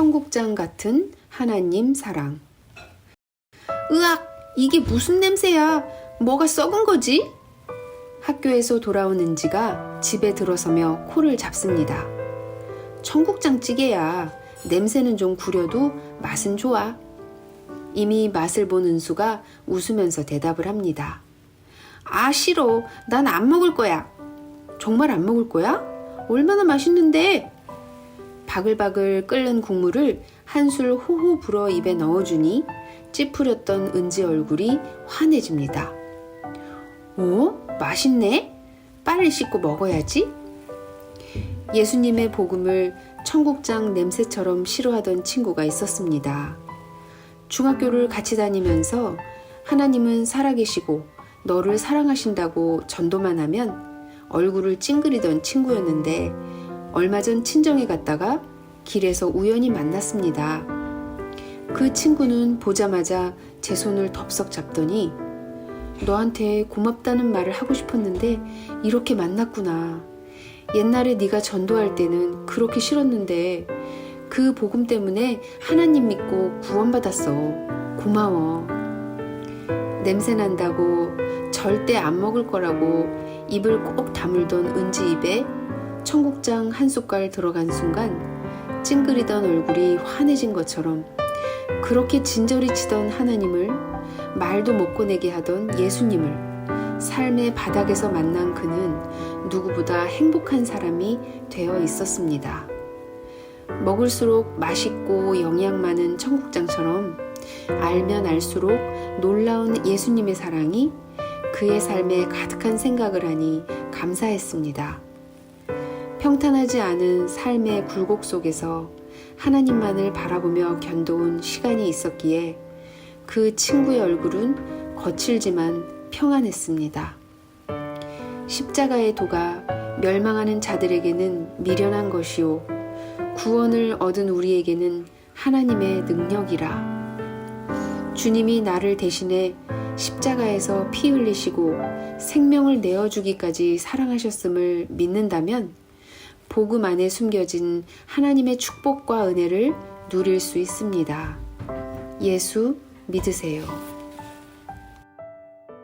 청국장 같은 하나님 사랑. 으악! 이게 무슨 냄새야? 뭐가 썩은 거지? 학교에서 돌아온 은지가 집에 들어서며 코를 잡습니다. 청국장 찌개야. 냄새는 좀 구려도 맛은 좋아. 이미 맛을 본 은수가 웃으면서 대답을 합니다. 아, 싫어. 난 안 먹을 거야. 정말 안 먹을 거야? 얼마나 맛있는데? 바글바글 끓는 국물을 한술 호호 불어 입에 넣어주니 찌푸렸던 은지 얼굴이 환해집니다. 오, 맛있네? 빨리 씻고 먹어야지. 예수님의 복음을 청국장 냄새처럼 싫어하던 친구가 있었습니다. 중학교를 같이 다니면서 하나님은 살아계시고 너를 사랑하신다고 전도만 하면 얼굴을 찡그리던 친구였는데 얼마 전 친정에 갔다가 길에서 우연히 만났습니다. 그 친구는 보자마자 제 손을 덥석 잡더니 너한테 고맙다는 말을 하고 싶었는데 이렇게 만났구나. 옛날에 네가 전도할 때는 그렇게 싫었는데 그 복음 때문에 하나님 믿고 구원받았어. 고마워. 냄새 난다고 절대 안 먹을 거라고 입을 꼭 다물던 은지 입에 청국장 한 숟갈 들어간 순간 찡그리던 얼굴이 환해진 것처럼 그렇게 진저리 치던 하나님을 말도 못 꺼내게 하던 예수님을 삶의 바닥에서 만난 그는 누구보다 행복한 사람이 되어 있었습니다. 먹을수록 맛있고 영양 많은 청국장처럼 알면 알수록 놀라운 예수님의 사랑이 그의 삶에 가득한 생각을 하니 감사했습니다. 평탄하지 않은 삶의 굴곡 속에서 하나님만을 바라보며 견뎌온 시간이 있었기에 그 친구의 얼굴은 거칠지만 평안했습니다. 십자가의 도가 멸망하는 자들에게는 미련한 것이요. 구원을 얻은 우리에게는 하나님의 능력이라. 주님이 나를 대신해 십자가에서 피 흘리시고 생명을 내어주기까지 사랑하셨음을 믿는다면 복음 안에 숨겨진 하나님의 축복과 은혜를 누릴 수 있습니다. 예수 믿으세요.